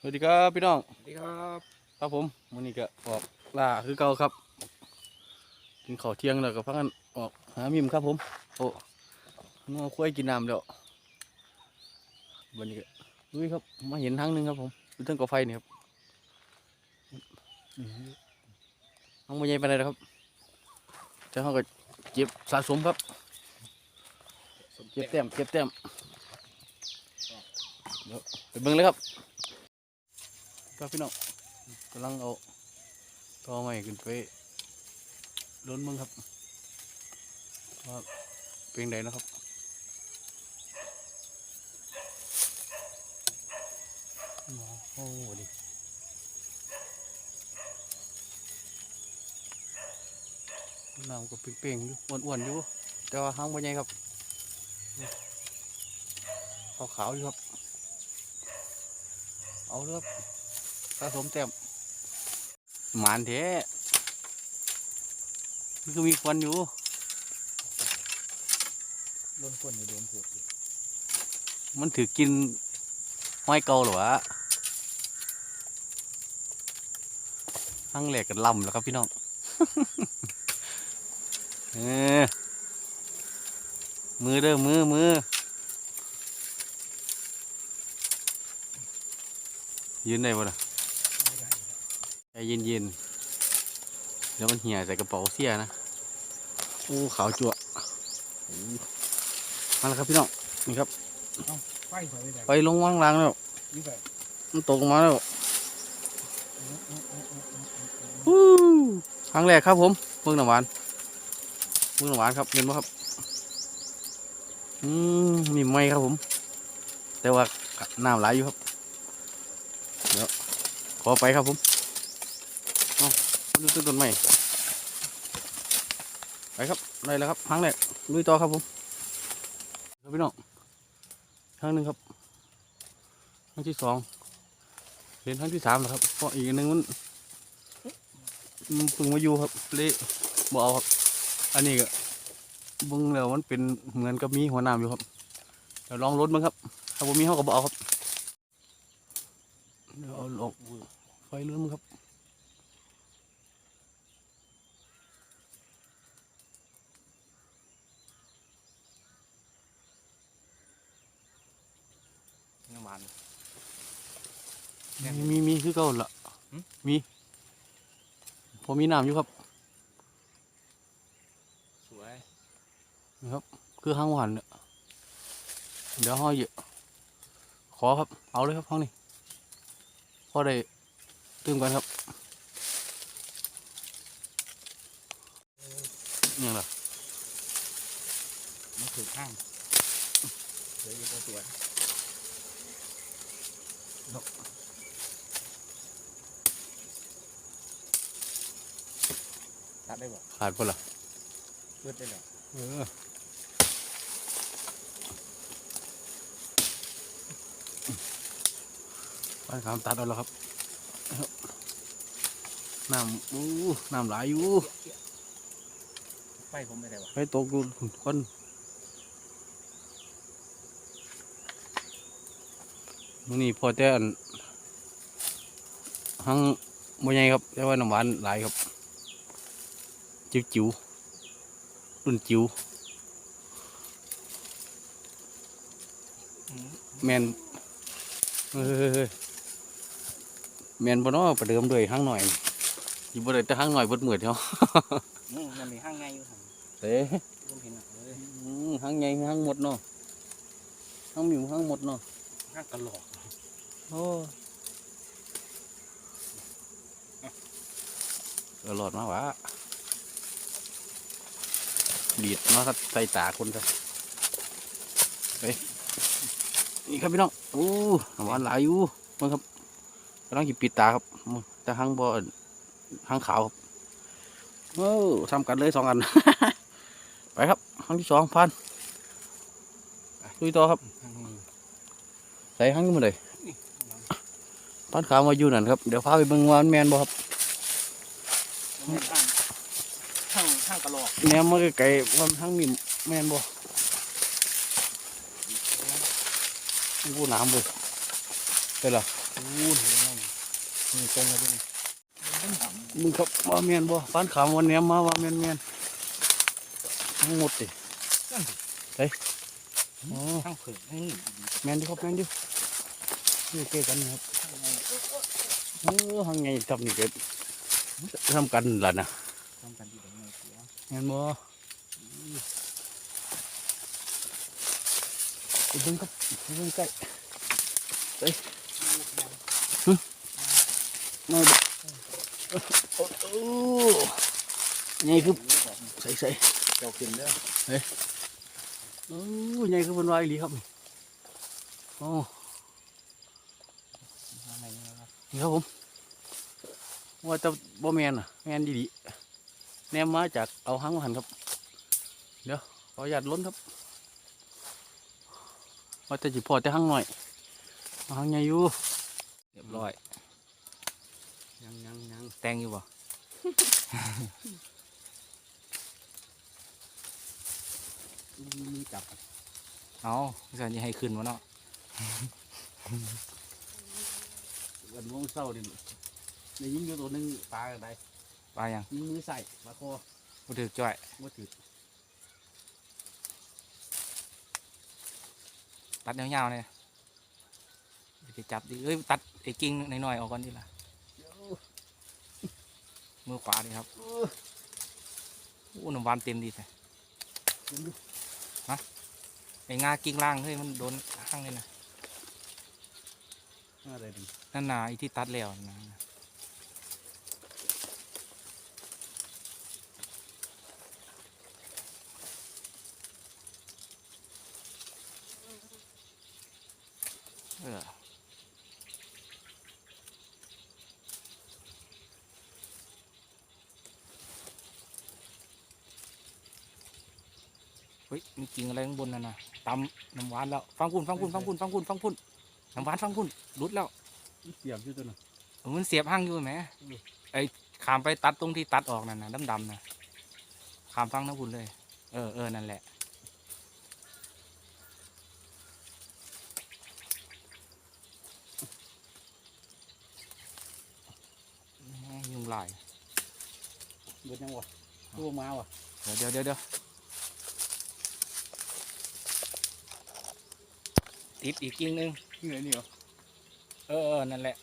สวัสดีครับพี่น้องสวัสดีครับครับผมวันนี้ก็ออกล่าคือเก่าครับกินข้าวเที่ยงแล้วก็พักกันออกหามิมครับผม โอ้งัวคุ้ยกินน้ำแล้ววันนี้ก็ลุยครับมาเห็นทางหนึงครับผมอยู่เทิงกอไฟนี่ครับทางบนใหญ่ไปเลยนะครับแต่เขาก็เจ็บสะสมครับเก็บแต้มเก็บแต้มเดี๋ยวไปเบิ่งเลยครับ ครับพี่น้องกำลังเอาตอใหม่ขึ้นไปล้นมึงครับว่าเป็นไงนะครับโอ้โหดิน้ำก็เป่งๆอยู่อ้วนๆอยู่ แต่ว่าห้างบ่ใหญ่ครับขาวๆอยู่ครับ เอาเถอะครับ สะสมแต้มหมานแท้มันก็มีควันอยู่โดนคนอยู่โดนผูกอยู่มันถือกินห้อยเกาเหรอวะทั้งแหลกกันลำแล้วครับพี่น้องเออมือเด้อมือมือยืนได้ปะล่ะไม่ได้ ใจเย็นๆเดี๋ยวมันเหี่ยใส่กระเป๋าเสียนะโอ้ขาวจั่วโอ้มาแล้วครับพี่น้องนี่ครับไฟไฟไปไหนไปลงว่างล่างแล้วนี่ไฟมันตกลงมาแล้วฮู้ครั้งแรกครับผมเมืองหนำหวานเมืองหนำหวานครับเห็นไหมครับอืมมีไหมครับผม แต่ว่าน้ำไหลอยู่ครับเดี๋ยวขอไปครับผมเอ้า ดูต้นต้นไม้ไปครับได้แล้วครับครั้งแรกลุยต่อครับผมครับพี่น้องครั้งหนึ่งครับครั้งที่สองเห็นครั้งที่สามแล้วครับเพราะอีกนหนึ่งมันเพิ่งมาอยู่ครับเละบ่เอาครับอันนี้ก็บึงแล้วมันเป็นเหมือนกับมีหัวน้ำอยู่ครับเดี๋ยวลองรถมั้งครับถ้าผมมีเขาก็บเอาครับ เดี๋ยวเอาลงไฟเริ่มงครับ น้ำมัน มีมีมีคือ เก่าละหึมี พอมีน้ำอยู่ครับ สวยนะครับ คือห้างหวานเนี่ยเดี๋ยวห้อยเยอะ ขอครับ เอาเลยครับห้องนี้พอได้ตื่มกันครับยังล่ะมันถูกห้างสวยอยู่ตัวสวย ตัดได้บ่ขาดปะล่ะเลือดได้หรอเออไปขามตัดเอาแล้วครับน้ำอู้น้ำไหลายอยู่ไฟผมไม่ได้บ่ไปตกดูคนมื้อนี้พอแต่อันหังบ่ใหญ่ครับแต่ว่าน้ำหวานหลายครับ จิ๋วจิ๋วๆรุ่นจิ๋วแมนเฮ้ยแมนบ่เนาะประเดิมเลยหังหน่อยสิบ่ได้แต่หังหน่อยเบิดมื้อเนาะอืมมันมีห้างง่ายอยู่ครับเด้ผมเห็นอะเอ้ยอืมหางใหญ่หางหมดเนาะหางหมิวหางหมดเนาะห้างกระหลอกโอ้เออหลอดมาวะ ดีดมาครับใส่ตาคนครับไปนี่ครับพี่น้องโอ้หวานหลายอยู่มันครับกำลังหยิบปิดตาครับแต่หางบอหางขาวครับโอ้ทำกันเลยสองอัน ไปครับหางที่สองพันไปลุยต่อครับใส่หางนี้มาเลยพันขาวมาอยู่นั่นครับ เดี๋ยวพาไปเบิ่งว่ามันแมนบ่ครับ มันเป็นห้างห้างห้างกระหลอก แนมมาไกลๆว่ามันหางมีแมนบ่กูน้ำเลยเป็นเหรออู้หูนี่ตรงมาด้วยนี่มึงครับว่าแมนบ่ฟันขามวันเนี้ยมาว่าแมนแมนทั้งหมดดิเฮ้ยอ๋อข้างเผือกนี่แมนดิครับแมนดินี่เกกันนะครับโอ้หังไงทำนี่เกิดทำกันล่ะนะทำกัน ดีตรงไหนเสียแมนบ่ไปเบิ่งครับไปเบิ่งใกล้เฮ้ยหึน้อยบ่โอ้โอ้ไงคือใส่ใส่เจ้าขึ้นเด้อโอ้ใหญ่คือเป็นวายอีหลีครับนี่โอ้มาไหนนะครับนี่ครับผมว่าจะบ่แมนอะแมนดีดี แนมมาจากเอาหางมาหันครับ เดี๋ยวขออนุญาตล้นครับว่าจะจิพอแต่หางหน่อยเอาหางใหญ่อยู่เรียบร้อย ยังยังยังแตงอยู่บ่มีจับ เอาพี่สันจะให้ขึ้นวะเนาะวันโมงเศร้านี่ในยิงอยู่ตัวหนึงปลาอะไร ปลายังยิงมือใส่ปลาคอบ่ถือจ้อยว่าถือตัดยาวๆเลยจะจับดิเอ้ยตัดไอ้กิ่งน้อยๆออกก่อนดิล่ะมือขวาดิครับอู้น้ำหวานเต็มดีแต่เดี๋ยวดูไอ้งากิ่งล่างเฮ้ยมันโดนข้างเลยนะอะไรดีนั่นน่ะไอ้ที่ตัดแล้วนะ เออเฮ้ยมีกิ่งอะไรข้างบนนั่นน่ะตำน้ำหวานแล้ว ฟังคุณฟังคุณฟังคุณฟังคุณฟังคุณน้ำหวานฟังคุณรุดแล้วเสียบอยู่ตัวน่ะเออมันเสียบห้างอยู่ไหมอืมไอ้ขามไปตัดตรงที่ตัดออกนั่นนะดำๆนะขามฟังนะคุณเลย เออเออนั่นแหละแหม่ยุงลาย เบิดยังวะ ตัวมาวะเดี๋ยวเดี๋ยวเดี๋ยวติดอีกกิ่งหนึงที่ไหนนี่เหรอเออนั่นแหละ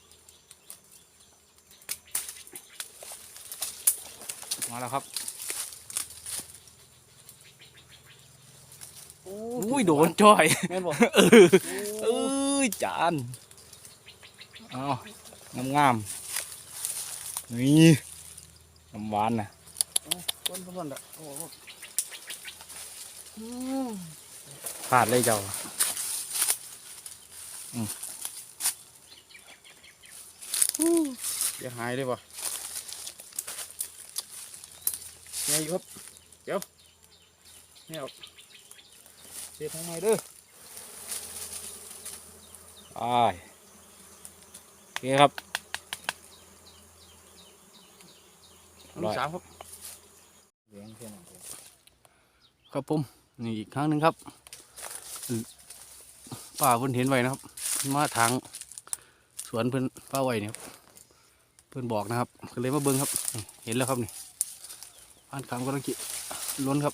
มาแล้วครับอุ้ยโดนจ้อยแม่นบ่เออโอ้เอ้ยจานเอางามงามๆนี่น้ำหวานนะ ต้นต้นละโอ้โหขาดเลยเจ้าเดี๋ยวหายเลยบ่ไงครับเดี๋ยวนี่เอาเสียทางไหนเด้อไปโอเคครับอันที่สามครับเลี้ยงเพื่อน ครับผมนี่อีกครั้งหนึ่งครับอืมป้าเพิ่นเห็นไว้นะครับ มาทางสวนเพิ่นป้าไว้เนี่ยครับเพิ่นบอกนะครับก็เลยมาเบิ่งครับนี่เห็นแล้วครับนี่อ่านคำก็ต้องกิล้นครับ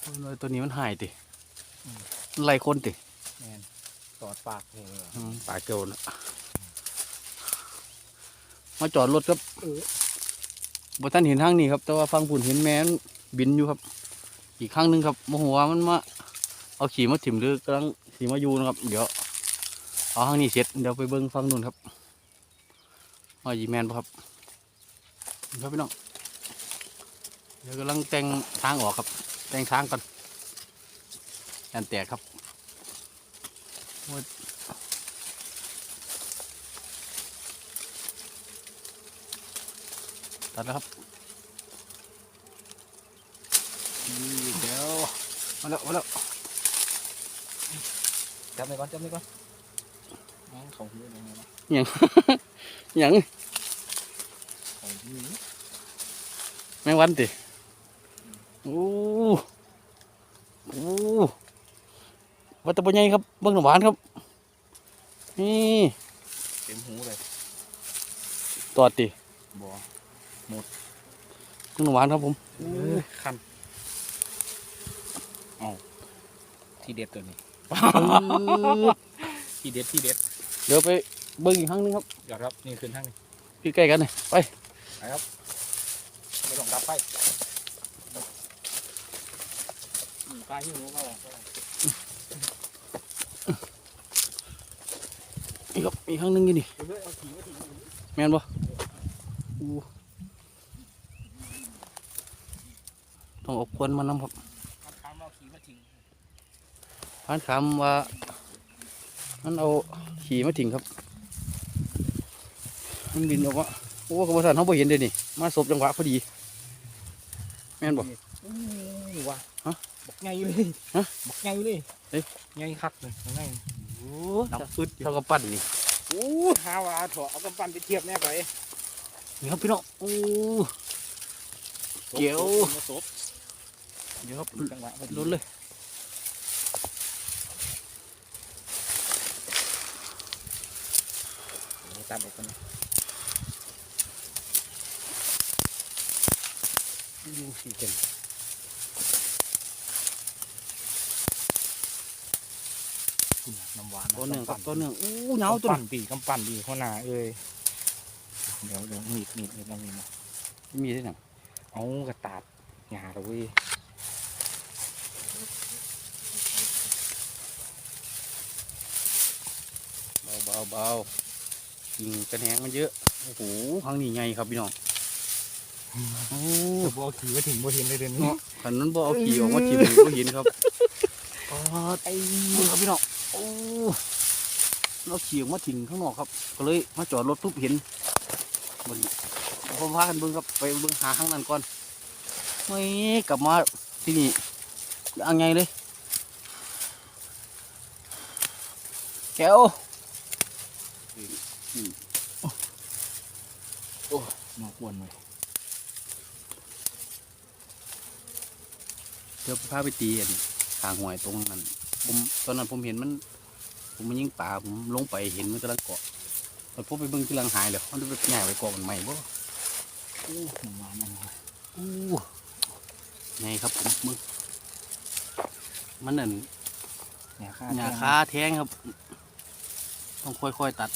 โอ้ยตัวนี้มันหายติมันไล่คนติแมนตอดปากเลยอืมปลาเกลียวนะมาจอดรถครับ บ่ท่านเห็นทางนี้ครับ แต่ว่าฟังผุนเห็นแมนบินอยู่ครับ อีกครั้งหนึ่งครับโมโหวมันมาเอาขี่มาถิ่มหรือกำลังขี่มาอยู่นะครับ เดี๋ยวเอาทางนี้เสร็จเดี๋ยวไปเบิ้งฟังนู่นครับว่ายีแมนปะครับครับพี่น้องเดี๋ยวกำลังแต่งทางออกครับ แต่งทางก่อนแอนแตกครับ ตัดแล้วครับนี่เดี๋ยวมาแล้วมาแล้วจับไปก่อนจับไปก่อนอ๋อเขาหูยังไงวะหยังเขาหูแมงวันติโอ้โอ้วัตถุปัญญครับเบิ้งหนำหวานครับนี่เต็มหูเลยตอดดิบ่ คุณหวานครับผมคันเอาที่เด็ดตัวนี้ที่เด็ดที่เด็ดเดี๋ยวไปเบิ้งอีกครั้งหนึงครับอยากครับนี่ขึ้นทางนี้พี่ใกล้กันเลยไปไปครับไม่ต้องดับไฟอืมปลาหิ้วก็ออกอีกครับอีกครั้งหนึงอยู่นี่เดี๋ยวเอาขี่มาทิ้งแม่นบ่อู้ ต้องเอบควนมานำครับเอาทางเอาขี่มาทิ้งพานคำว่ามันเอาขี่มาทิ้งครับ มันบินออกมาโอ้กบฏเขาบ่เห็นเด้นี่ มาสบจังหวะพอดี แม่นบ่อู้ว่ะฮะบักไงเลยฮะบักไงเลยเอ้ยไงคักเลยบักไงโอ้น้ำอึดอยู่เท่ากับปั้นนี่อู้หาว่าเถอะเอากำปั้นไปเทียบแน่ไปนี่ครับพี่น้องโอ้เกี่ยวมาศพ เดี๋ยวครับจังหวะพอดีลุ้นเลยโอ้ตามออกกันดูสิเต็มน้ำหวานตัวหนึ่งครับกำตัวปั้นหนึ่งอู้เหงาตัวกำปั้นึนงปีกำปั้นดีข้างหน้าเอ้ยเดี๋ยวเดี๋ยวหนีบหนีบหนีบลองหนีบมามีได้หนังเอากระตาดหยาเลย เว้ยเบาเบาเบายิงกระแหงมันเยอะโอ้โหครั้งนี้ไงครับพี่น้องโอ้จะบอกขี่มาถึงบ่เห็นเลยเดี๋ยวนี้เนาะขันนั้นบ่เอาขี่ออกมาทีมก็เห็นครับปอดไอ้ครับพี่น้องโอ้เราขี่ออกมาทิ้งข้างนอกครับ ก็เลยมาจอดรถปุ๊บเห็นมันผมพากันเบิ่งครับไปเบิ่งหาข้างนั้นก่อนไม่กลับมาที่นี่อังไงเลยแก้ว นอกวนเลยเดี๋ยวพาไปตีอันทางหวยตรงนั้น ผมตอนนั้นผมเห็นมัน ผมมันยิงป่าผมลงไปเห็นมันกำลังเกาะแต่ผมไปเบิ่งกำลังหายเลยมันไปง่ายไปเกาะมันใหม่บ่อู้น้ำหวานน้ำหวานอู้ไงครับผมมึงมันนั่นหยาค่าหญ้าคาแท้งครับ ต้องค่อยๆตัด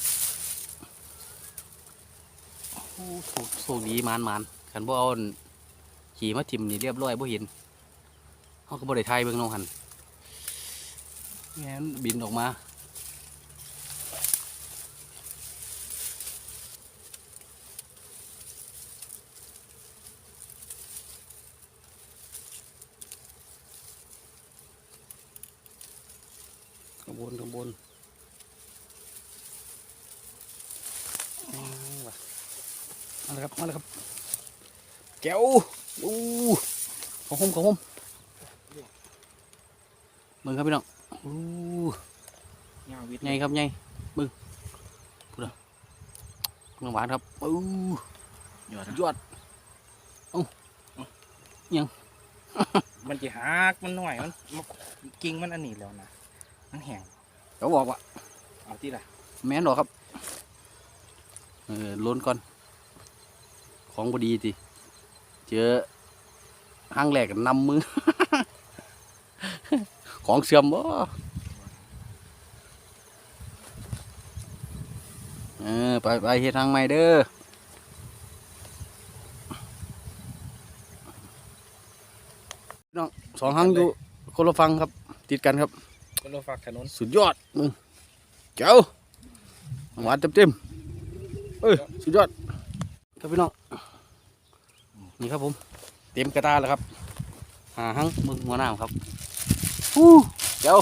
โชคดีมานมานขันบ่เอาขี่มาทิมนี่เรียบร้อยบ่เห็นเขาก็บ่ได้ทายเบิ่งน้องหันแง่นบินออกมาขางบวนขางบวนเอาว่ะมาเลยครับมาเลยครับ แก้วอู้เของผมเของผมเบิ่งครับพี่น้องอู้หญ้าวิทย์ไงครับไงเบิ่งพูดอะน้ำหวานครับอู้ยอดสุดยอดมันจะหักมันหน่อยมันมันกิ่งมันอันนี้แล้วนะมันแห้งเขาบอกว่าเอาที่ละแม่นหรอกครับเออล้นก่อนของบดีสิ เจอห้างแหลกนำมือ ของเสื่อมบ่เออไปไปเฮ็ดทางใหม่เด้อพี่น้องสองห้างอยู่คนละฟังครับ ติดกันครับก็เราฝากถนนสุดยอดมึงเจ้าหวานเต็มเต็มๆเอ้ยสุดยอดครับพี่น้อง นี่ครับผม เต็มกระตาแล้วครับหาหังมึงหัวหน้าครับฮู้เจ้า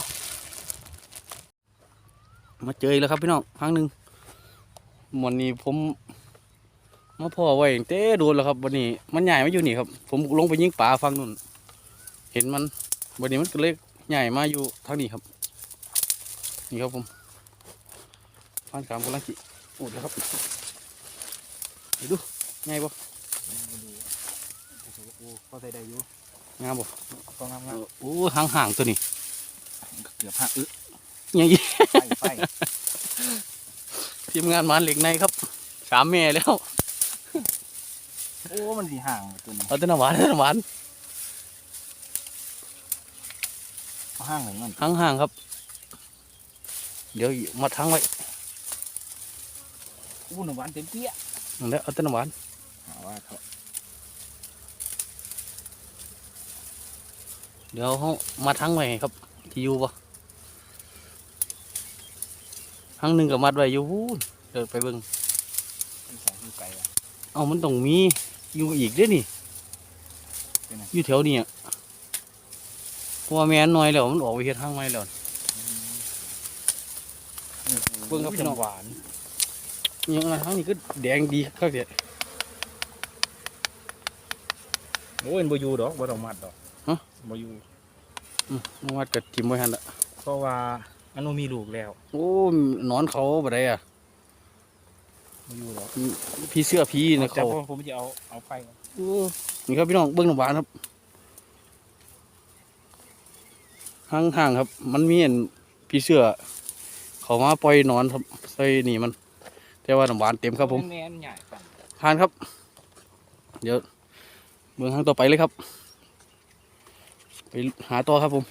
มาเจออีกแล้วครับพี่น้องครั้งหนึ่งวันนี้ผมมาพ่อไว้เต้โดนแล้วครับวันนี้มันใหญ่ไมาอยู่นี่ครับ ผมลงไปยิงปลาฟังนู่น เห็นมันวันนี้มันก็เลยใหญ่มาอยู่ทางนี้ครับ นี่ครับผมผ่านกามกำลังจิโอ้เดี๋ยครับไปดูไงบ่ โอ้พอใส่ได้อยู่งามบ่ต้องงามเออโอ้ห่างๆตัวนี้ๆเกือบหักอึยังอีไฟไฟทีมงานหมานเหล็กในครับสามแม่แล้ว โอ้ มันสีห่างตัวนี้เอาแต่น้ำหวานเอาแต่น้ำหวานห่างของมันห่างๆครับ เดี๋ยวมาทั้งไว้อู้หนหวานเต็มเปี้ยนั่นแหละเอาแต่น้ำหวานเอาว่าเถอะ เดี๋ยวเขามาทั้งไว้ครับที่อยู่ปะทั้งหนึ่งกับมัดไว้อยู่พู้นเดินไปเบิ่งมันใส่อยู่ไกลอะเอามันต้องมีอยู่อีกเด้วยนี่เป็นไงอยู่แถวนี้อะเพราะว่าแม่นน้อยแล้วมันออกไปเฮ็ดทางไม้แล้วเบิ่งครับพี่น้องหวานยังไงทางนี้ก็แดงดีครับเดี๋ยวโอ้ยบ่อยู่ดอกบ่ต้องมัดดอกฮะ บ่อยู่อืมมัดกับทิมไว้หันละเพราะว่าอันนู้นมีลูกแล้วโอ้หนอนเขาบ่ได้อะบ่อยู่ดอกพี่เสื้อพี่นะแต่เขาผมผมจะเอาเอาไปก่อนโอ้นี่ครับพี่น้องเบิ้งน้ำหวานครับห่างๆครับ มันมีอันพี่เสื้อ เขามาปล่อยหนอนครับใส่นี่มัน แต่ว่าน้ำหวานเต็มครับผมแม่นใหญ่ปานทานครับ เดี๋ยวเมืองทางต่อไปเลยครับ ไปหาต่อครับผม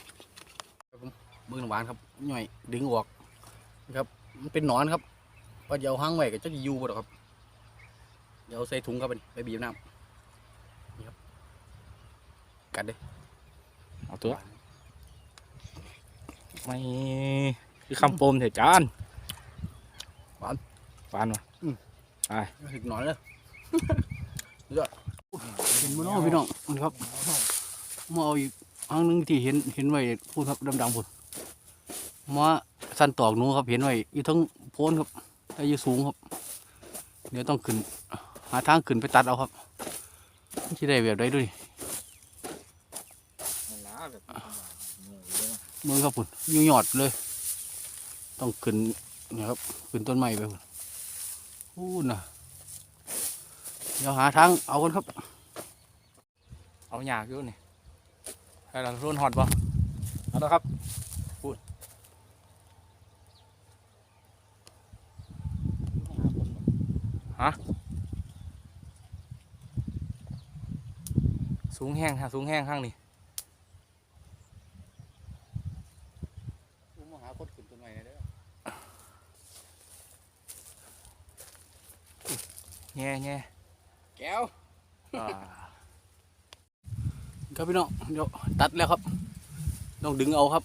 ครับผมเมืองน้ำหวานครับหน่อยดึงออกนะครับ มันเป็นหนอนครับว่าเดี๋ยวห้างไว้ก็จะอยู่บ่ดอกครับ เดี๋ยวใส่ถุงครับไปไปบีบน้ำนี่ครับกัดเลยเอาตัวไม่คือคำโปมเถอะจานหวานหวานวะถึกหนอนเลยยอดเห็นมั้น้องพี่น้องนี่ครับมาเอาอีก อันหนึงที่เห็นเห็นไว้พูดครับดำๆพูดมาสั้นตอกหนูครับเห็นไว้อยู่ทั้งโพนครับแต่อยู่สูงครับ เดี๋ยวต้องขึ้น หาทางขึ้นไปตัดเอาครับที่ได้แบบใดด้วยมันล้าแบบงูเลยนะมือครับพุ่นอยู่ยอดเลย ต้องขึ้นเนี่ยครับขึ้นต้นไม้ไปพุ่นพูดนะเดี๋ยวหาทางเอากันครับ เอาหยากอยู่นี่ ให้เรารุ่นฮอตป่ะเอาละครับพูดฮะสูงแห้งฮะสูงแห้งข้างนี้ผมมาหาคนขึ้นต้นไม้ได้แง่แง่แก้วอ่า ครับพี่น้องเดี๋ยวตัดแล้วครับ ต้องดึงเอาครับ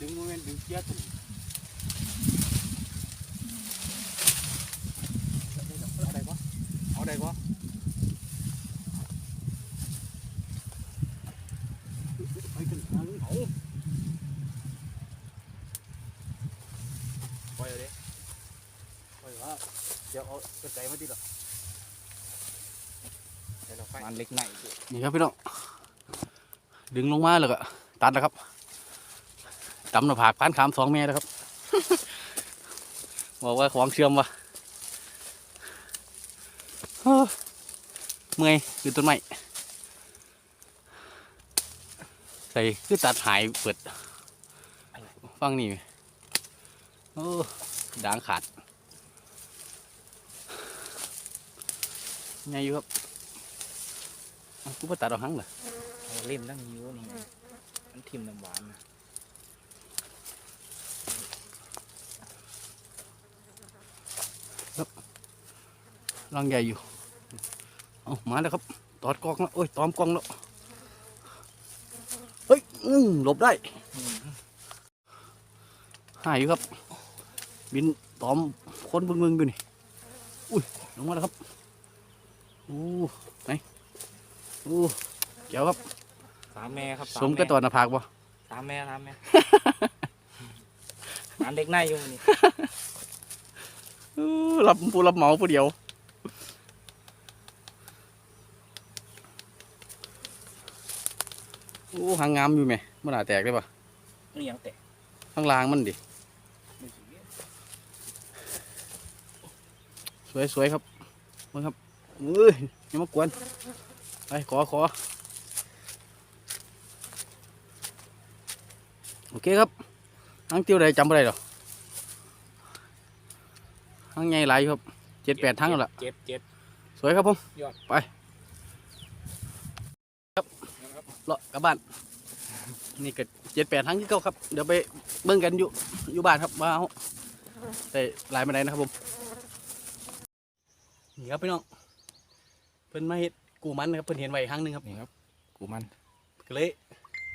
ดึงโมเมนต์ดึงเกียร์ตุ้เอาได้ปะเอาได้ปะ ไปขึ้นหาลุงเขาปล่อยเอาเด้ปล่อยว่า เดี๋ยวเอากระจายมาดิหรอเดี๋ยวเราไปมันเล็กไหนสินี่ครับพี่น้องดึงลงมาแล้วก็ตัดแล้วครับตำหน้าผากพันขามสองเมตรแล้วครับ บอกว่าของเชื่อมวะเฮ้อเมื่อยคือต้นไม้ใส่คือตัดหายเปิดฟังนี่โอ้ด่างขาด ไงอยู่ครับเอ้ากูไปตัดเอาหังเหรอเอาเล่มตั้งอยิ้วนี่มันทิมน้ำหวานนะรังใหญ่อยู่ เอามาแล้วครับ ตอดกล้องแล้ว โอ้ย ตอมกล้องแล้ว เฮ้ยอืมหลบได้หายอยู่ครับ บินตอมคนบึงบึงๆอยู่นี่ อุ้ย ลงมาแล้วครับโอ้ไหนโอ้เจ๋วครับสามแม่ครับสมกับตอดหน้าผากบ่สามแม่สามแม่มันเล็กในอยู่นี่อู้รับผู้รับเหมาผู้เดียวโอ้หางงามอยู่ไหมมันหนาแตกได้ปะนี่ยังแตะข้างล่างมันดิสวยสวยครับมึงครับ เอ้ยอยังมากวน ไปขอขอ โอเคครับทั้งเตียวใดจำไม่ได้หรอกทั้งใหญ่หลายอยู่ครับเจ็ดแปดทั้งแล้วล่ะเจ็ดเจ็ด สวยครับผมยอด ไปครับเลาะกลับบ้าน นี่ก็เจ็ดแปดทั้งที่เก้าครับ เดี๋ยวไปเบิ่งกันอยู่อยู่บ้านครับว่าเอาได้หลายมาได้นะครับผม นี่ครับพี่น้อง เพิ่นมาเฮ็ดกูมันนะครับเพิ่นเห็นไว้ครั้งหนึงครับนี่ครับ กูมันก็เลย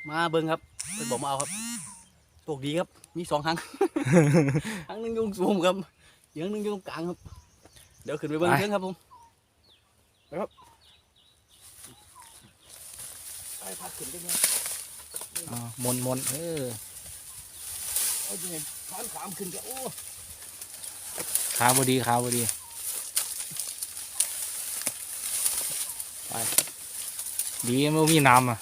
มาเบิ่งครับเพิ่นบอกมาเอาครับโชคดีครับมีสองครั้ง ครั้งหนึงอยุ่งสูงครับอีกครั้งหนึงอยุ่งกลางครับ เดี๋ยวขึ้นไปเบิ่งไปเพิ่งครับผมไปพัดขึ้นได้ไหมอ่ามนมนเออเอาจริงๆพันขามขึ้นก็โอ้ขาบดีขาบดี ไป ดีไม่มีน้ำอะ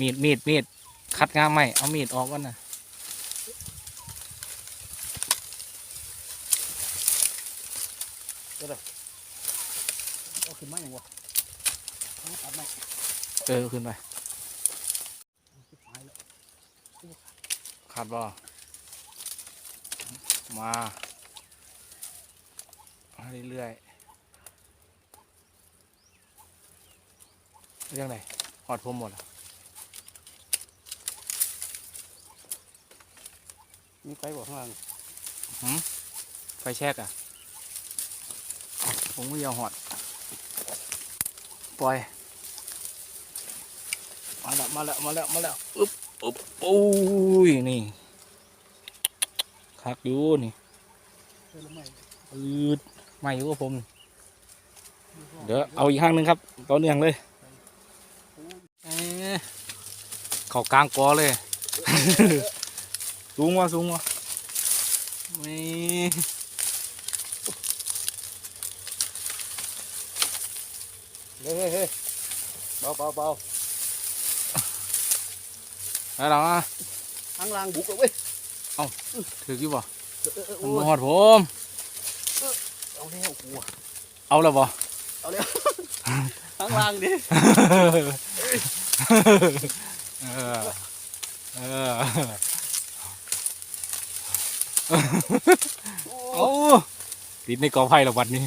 มีดมีดมีดคัดงามไหมเอามีดออกก่อนนะเอาขึ้นมาอย่างวะเอาตัดไหมเออขึ้นไปหายแล้วขาดบ่มามาเรื่อยๆ เรื่องไหนหอดผมหมดอะมีไฟบอกข้างล่างไฟแช็กอะ ผมก็ยอมหอด ปล่อย มาแล้ว มาแล้ว มาแล้ว มาแล้วอึ๊บอึ๊บโอ้ย นี่คักอยู่นี่เออแล้วไม่อืดไม่อยู่กับผม เดี๋ยวเอาอีกห้างหนึ่งครับต่อเนื่องเลยเอ๊ะ เข้ากลางกอเลย สูงวะสูงวะนี่เฮ้ยเฮ้ยเฮ้ยเบาเบาเบาแล้วเราอะข้างล่างบุกเลยเว้ยถือกี่บ่เออเออเออมันโอ้บ่ยหอดผมเอาแล้วโอ้โหเอาแล้วบ่เอาแล้วข้างล่างดิ เออ เออเอาติดในกอไผ่และวัดนี้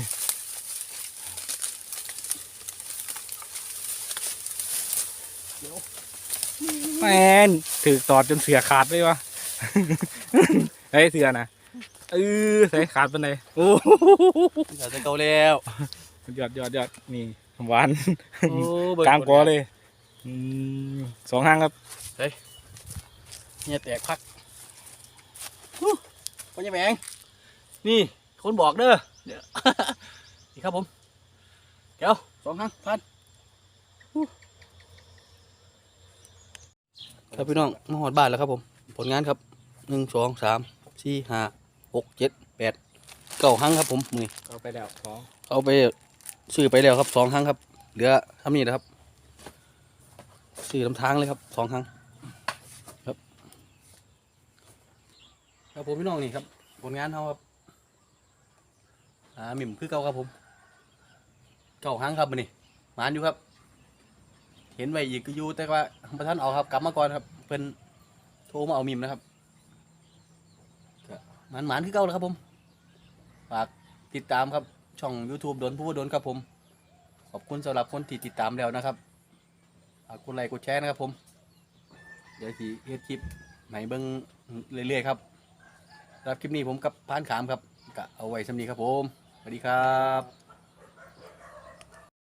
เดี๋ยวแมนถือตอดจนเสือขาดเลยวะเฮ้ยเสือนะเออใส่ขาดเป็นไงโอ้เดี๋ยวจะเกาแล้วยอดยอดยอดนี่หวานโอ้เบิ่กลางกอเลย อืมสองห้างครับเนี่ยแตกพักฮู้พ่อใหญ่แมงนี่ คนบอกเด้อเดี๋ยวนี่ครับผม เดี๋ยวสองครั้งพันฮู้ครับพี่น้องมาหอดบ้านแล้วครับผม ผลงานครับหนึ่งสองสามสี่ห้าหกเจ็ดแปดเก้าครั้งครับผมมือเอาไปแล้วสองเอาไปซื้อไปแล้วครับสองครั้งครับ เหลือทำนี่นะครับ ซื้อลำทางเลยครับสองครั้งครับครับผมพี่น้องนี่ครับผลงานเขาครับอ่าหมิ่มคือเก่าครับผมเก่าครั้งครับมันนี่หมานอยู่ครับ เห็นไว้อีกก็อยู่แต่ว่าประท่านเอาครับกลับมาก่อนครับเพิ่นโทรมาเอาหมิ่มนะครับหมานหมานคือเก่าแล้วครับผมฝากติดตามครับช่อง YouTube โดนผู้ว่าโดนครับผม ขอบคุณสำหรับคนที่ติดตามแล้วนะครับ กดไลค์กดแชร์นะครับผม เดี๋ยวทีเฮ็ดคลิปไหนเบิ้งเรื่อยๆครับรับคลิปนี้ผมกับพานขามครับกะเอาไว้สำนีครับผม สวัสดีครับ